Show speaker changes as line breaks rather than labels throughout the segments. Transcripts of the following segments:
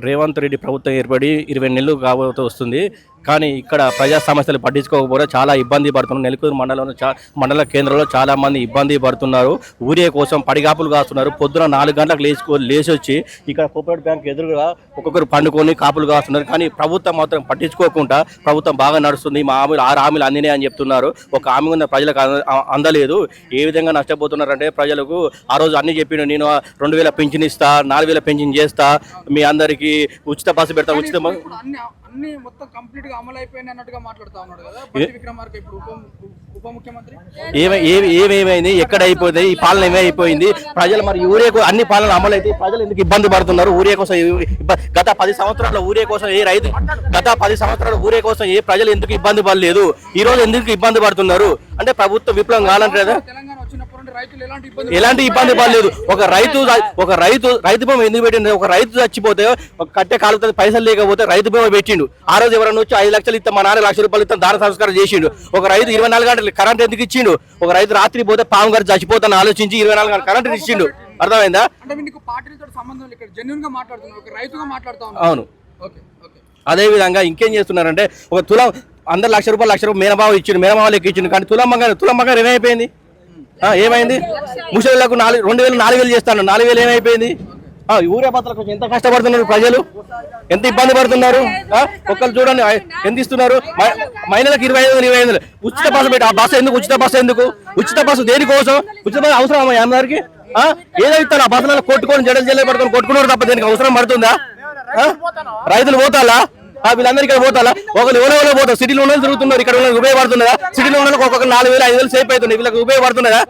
రేవంత్ రెడ్డి ప్రభుత్వం ఏర్పడి ఇరవై నెలలు కాబోతూ వస్తుంది. కానీ ఇక్కడ ప్రజా సమస్యలు పట్టించుకోకపోతే చాలా ఇబ్బంది పడుతున్నారు. నెలకూరు మండలంలో చా మండల కేంద్రంలో చాలామంది ఇబ్బంది పడుతున్నారు. ఊరే కోసం పడిగాపులు కాస్తున్నారు. పొద్దున నాలుగు గంటలకు లేచుకో లేచి వచ్చి ఇక్కడ కోఆపరేటివ్ బ్యాంక్ ఎదురుగా ఒక్కొక్కరు పండుకొని కాపులు కాస్తున్నారు. కానీ ప్రభుత్వం మాత్రం పట్టించుకోకుండా ప్రభుత్వం బాగా నడుస్తుంది. మా హామీలు ఆరు హామీలు అందినాయి అని చెప్తున్నారు. ఒక హామీ ఉన్న ప్రజలకు అంద- అందలేదు. ఏ విధంగా నష్టపోతున్నారంటే ప్రజలకు ఆ రోజు అన్ని చెప్పిండు. నేను రెండు వేల పెన్షన్ ఇస్తా నాలుగు వేల పెన్షన్ చేస్తా. మీ అందరికీ ఉచిత బస్సు పెడతా ఉచిత
అన్ని అన్ని మొత్తం కంప్లీట్గా అమలు అయిపోయింది అన్నట్టుగా మాట్లాడుతా ఉన్నాడు కదా. విక్రమార్క ఇప్పుడు ఉప ముఖ్యమంత్రి
ఏమే ఏమి ఏమేమైంది ఎక్కడ అయిపోయింది? ఈ పాలన ఏమైపోయింది ప్రజలు మరి ఊరే అన్ని పాలన అమలు అయితే ప్రజలు ఎందుకు ఇబ్బంది పడుతున్నారు? ఊరే కోసం గత పది సంవత్సరాల ఊరే కోసం ఏ రైతు గత పది సంవత్సరాల ఊరే కోసం ఏ ప్రజలు ఎందుకు ఇబ్బంది పడలేదు? ఈ రోజు ఎందుకు ఇబ్బంది పడుతున్నారు? అంటే ప్రభుత్వ విప్లవం కావాలంటే కదా.
ఎలాంటి ఇబ్బంది
పడలేదు. ఒక రైతు ఒక రైతు రైతు బొమ్మ ఎందుకు పెట్టిండు? ఒక రైతు చచ్చిపోతే ఒక కట్టె కాలుతుంది పైసలు లేకపోతే రైతు బొమ్మ పెట్టిండు. ఆ రోజు ఎవరైనా వచ్చి ఐదు లక్షలు ఇస్తాం మా నాన్న లక్ష రూపాయలు ఇస్తాం దాన సంస్కారం చేసిండు. ఒక రైతు ఇరవై నాలుగు గంటలు కరెంట్ ఎందుకు ఇచ్చిండు? ఒక రైతు రాత్రి పోతే పాము గారు చచ్చిపోతాను ఆలోచించి ఇరవై నాలుగు గంటలు కరెంట్ ఇచ్చిండు. అర్థమైందా?
అంటే మీకు పార్టీలతో సంబంధం లేదు. ఇక్కడ జెన్యున్గా మాట్లాడుతున్నారు. ఒక రైతుగా మాట్లాడుతా ఉన్నారు.
అవును.
Okay okay.
అదే విధంగా ఇంకేం చేస్తున్నారంటే ఒక తులం అందరు లక్ష రూపాయలు లక్ష రూపాయలు మేనబావ ఇచ్చిండు. మేనబావ లెక్క ఇచ్చిండు కానీ తులం బంగారు తులం బంగారు ఏమైపోయింది ఆ, ఏమైంది? ముసలిలకు నాలుగు రెండు వేలు నాలుగు వేలు చేస్తాను. నాలుగు వేలు ఏమైపోయింది? ఆ, ఊరే పాత్ర కోసం ఎంత కష్టపడుతున్నారు ప్రజలు? ఎంత ఇబ్బంది పడుతున్నారు? ఆ, ఒక్కరు చూడండి ఎంత ఇస్తున్నారు? మ- మహిళలకు ఇరవై ఐదు ఇరవై ఐదు ఉచిత బస్సు పెట్టి ఆ బస్సు ఎందుకు ఉచిత బస్సు ఎందుకు? ఉచిత బస్సు దేనికోసం? ఉచిత బస్సు అవసరం అందరికి? ఏదైతే ఏదో ఇస్తారు ఆ బస్సులలో కొట్టుకొని జడలు జల్లు పట్టుకొని కొట్టుకున్నారు తప్ప దేనికి అవసరం పడుతుందా? ఆ? రైతులు పోతాలా వీళ్ళందరూ ఇక్కడ పోతాలా ఒకరు ఎవరెవరో పోతారు. సిటీలో ఉన్న తిరుగుతున్నారు. ఇక్కడ ఉన్న ఉపయోగపడుతున్నదా సిటీలో ఉన్న ఒక్కొక్క నాలుగు వేలు ఐదు వేలు సేఫ్ అవుతుంది వీళ్ళకి ఉపయోగపడుతున్నదా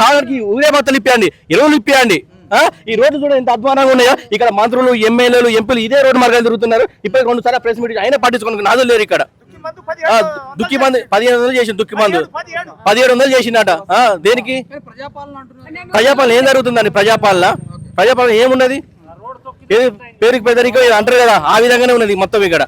కావాలకి ఊరే భర్తలు ఇప్పియండి. ఎరువులు ఇప్పియండి. ఆ? ఈ రోడ్డు చూడండి ఎంత అధ్వానంగా ఉన్నాయో. ఇక్కడ మంత్రులు ఎమ్మెల్యేలు ఎంపీలు ఇదే రోడ్డు మార్గాలు తిరుగుతున్నారు. ఇప్పుడు రెండు సార్లు ప్రెస్ మీట్ అయినా పట్టించుకోండి నాదులు లేరు ఇక్కడ. దుక్కి మంది పదిహేను వందలు చేసిండు దుక్కి మందు. పదిహేడు వందలు చేసిండట. ఆ, దేనికి?
ప్రజాపాలన
ఏం జరుగుతుందండి? ప్రజాపాలన? ప్రజాపాలన ఏమున్నది? ఏది పేరుకి పెద్దరికో ఇది అంటారు కదా ఆ విధంగానే ఉన్నది మొత్తం ఇక్కడ.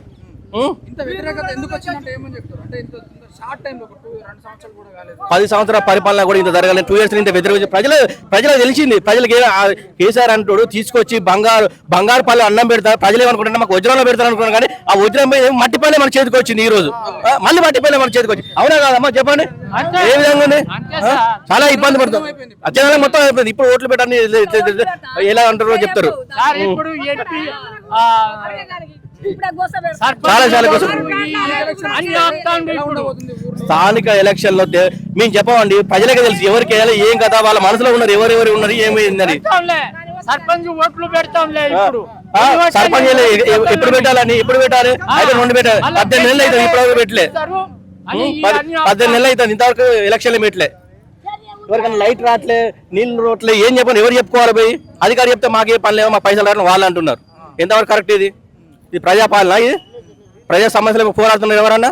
పది సంవత్సరాల పరిపాలన కూడా ఇంత జరగలేదు టూ ఇయర్స్ ఇంత వ్యతిరేక ప్రజలు ప్రజలకు తెలిసింది. ప్రజలకి కేసీఆర్ అంటాడు తీసుకొచ్చి బంగారు బంగారు పళ్ళు అన్నం పెడతారు ప్రజలు ఏమనుకుంటారు మాకు వజ్రంలో పెడతారు అనుకున్నారు కానీ ఆ వజ్రం మట్టి పల్లె మన చేతికి వచ్చింది ఈ రోజు మళ్ళీ మట్టి పల్లె మన చేతికి వచ్చింది. అవునా కాదమ్మా? చెప్పండి. ఏ విధంగా ఉంది? చాలా ఇబ్బంది పడుతుంది. అత్యంత మొత్తం అయిపోయింది. ఇప్పుడు ఓట్లు పెట్టని ఎలా అంటారో చెప్తారు. చాలా స్థానిక ఎలక్షన్లో మేము చెప్పమండి ప్రజలకే తెలుసు ఎవరికి వేయాలి ఏం కదా వాళ్ళ మనసులో ఉన్నారు ఎవరెవరు ఉన్నారు ఏమైందని
పెడతాంలే. సర్పంచ్ ఓట్లు పెడతాంలే ఇప్పుడు.
ఆ, సర్పంచ్ ఎ- ఎ- ఎప్పుడు పెట్టాలని ఎప్పుడు పెట్టాలి? అయితే రెండు పెట్టాలి. పద్దెనిమిది నెలలు అవుతుంది ఇప్పుడు పెట్టలే. పద్దెనిమిది నెలలు అవుతుంది ఇంతవరకు ఎలక్షన్లు పెట్టలే. ఎవరికైనా లైట్ రావట్లే నీళ్ళు రోట్లే ఏం చెప్పండి ఎవరు చెప్పుకోవాలి పోయి? అధికారి చెప్తే మాకే పని లేవు మా పైసలు రావడం వాళ్ళు అంటున్నారు. ఎంతవరకు కరెక్ట్ ఇది? ఇది ప్రజాపాలన ఇది? ప్రజా సమస్యలకు పోరాడుతున్నారు ఎవరన్నా?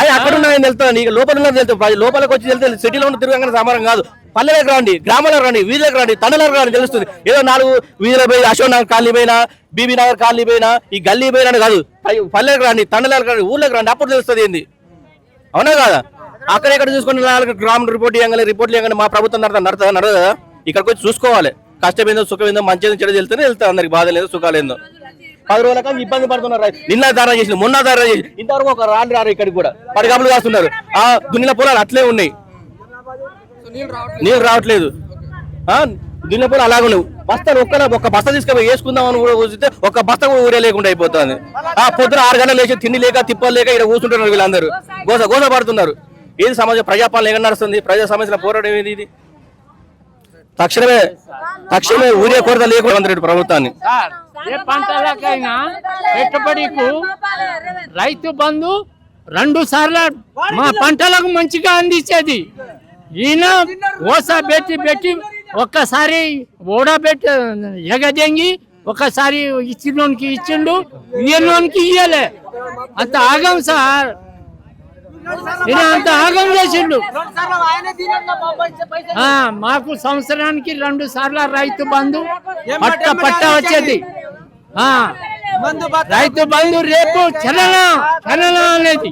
అది అక్కడ ఉన్నాయని తెలుస్తుంది నీకు లోపల ఉన్నది తెలుస్తుంది లోపలికి వచ్చి తెలుస్తుంది సిటీలో ఉన్న తిరగంగానే సమానం కాదు. పల్లెలకు రండి గ్రామాలకు రండి వీధులకు రండి తండలకు రండి తెలుస్తుంది. ఏదో నాలుగు వీధులకు పోయి అశోక్ నగర్ కాలనీ పోయినా బీబీ నగర్ కాలనీ పోయినా ఈ గల్లీ పోయినా కాదు. పల్లెలకు రండి తండలకు రండి ఊర్లకు రండి అప్పుడు తెలుస్తుంది ఏంది? అవునా కదా? అక్కడ ఇక్కడ చూసుకుని నాలుగు గ్రామ రిపోర్ట్ ఇవ్వగానే రిపోర్ట్లు ఇవ్వగానే మా ప్రభుత్వం నడతా నడతా నడదు ఇక్కడికి వచ్చి చూసుకోవాలి. కష్టమేందో సుఖమేందో మంచిదో చెడు వెళ్తేనే వెళ్తారు అందరికి. బాధ లేదో సుఖాలు పది రోజుల కానీ ఇబ్బంది పడుతున్నారు నిన్న ధార చేసిన మొన్న ధార చేసి ఇంతవరకు ఒక రాని రారు ఇక్కడికి కూడా. పడిగాపులు కాస్తున్నారు. ఆ దున్నిన పొలాలు అట్లే ఉన్నాయి.
నీళ్ళు రావట్లేదు.
నీళ్ళు ఆ పొలాలు అలాగే ఉన్నాయి. బస్తాలు ఒక్క ఒక బస్తా తీసుకొని వేసుకుందాం అని కూడా కూర్చుంటే ఒక బస్తా కూడా ఊరే లేకుండా అయిపోతుంది. ఆ పొద్దున ఆరు గంటలు లేచి తిండి లేక తిప్పలు లేక ఇక్కడ కూర్చుంటున్నారు వీళ్ళందరూ. గోస గోస పడుతున్నారు. ఏది సమాజం ప్రజాపాలన ఎక్కడ నడుస్తుంది? ప్రజా సమస్యల పోరాటం ఏది ఇది? తక్షణమే తక్షణమే ఊరే కొరత లేకుండా రెడ్డి ప్రభుత్వాన్ని.
ఏ పంటలకైనా పెట్టుబడికు రైతు బంధు రెండు సార్లు మా పంటలకు మంచిగా అందించేది. ఈయన ఓసా పెట్టి పెట్టి ఒక్కసారి ఓడబెట్టి ఎగజంగి ఒకసారి ఇచ్చినోనికి ఇచ్చిండు ఇయ్యనోనికి ఇయ్యలే. అంత ఆగం సార్. ఈయన అంత ఆగం చేసిండు ఆ, మాకు సంవత్సరానికి రెండు సార్లు రైతు బంధు పట్ట పట్ట వచ్చేది ఆ రైతు బంధు రేపు చలన చలన అనేది